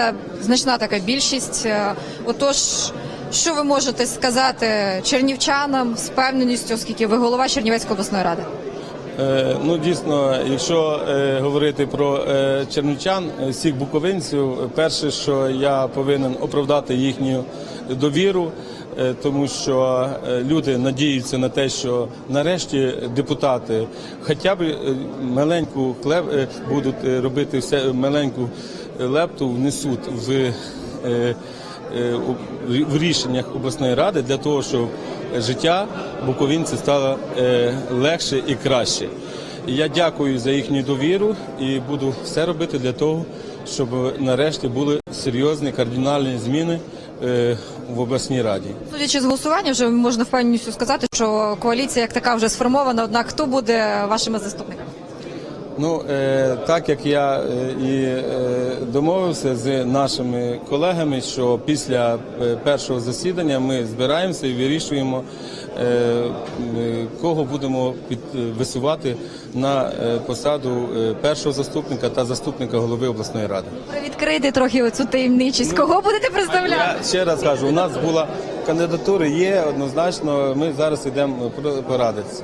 Е, значна така більшість. Е, отож, що ви можете сказати чернівчанам з певненістю, оскільки ви голова Чернівецької обласної ради? Е, ну дійсно, якщо говорити про чернівчан, всіх буковинців, перше, що я повинен оправдати їхню довіру тому що е, люди надіються на те, що нарешті депутати хоча б е, маленьку е, будуть е, робити все маленьку лепту внесуть в. е, е, в рішеннях обласної ради для того, щоб життя буковинців стало е, легше і краще. Я дякую за їхню довіру і буду все робити для того, щоб нарешті були серйозні кардинальні зміни е, в обласній раді. Судячи з голосування, вже можна впевненістю сказати, що коаліція як така вже сформована. Однак хто буде вашими заступниками? Ну е, так як я е, і е, домовився з нашими колегами, що після е, першого засідання ми збираємося і вирішуємо, е, е, кого будемо е, висувати на е, посаду е, першого заступника та заступника голови обласної ради. Відкрити трохи оцю таємничість. Кого будете представляти? Я ще раз кажу, у нас була кандидатура, є однозначно. Ми зараз йдемо порадитися.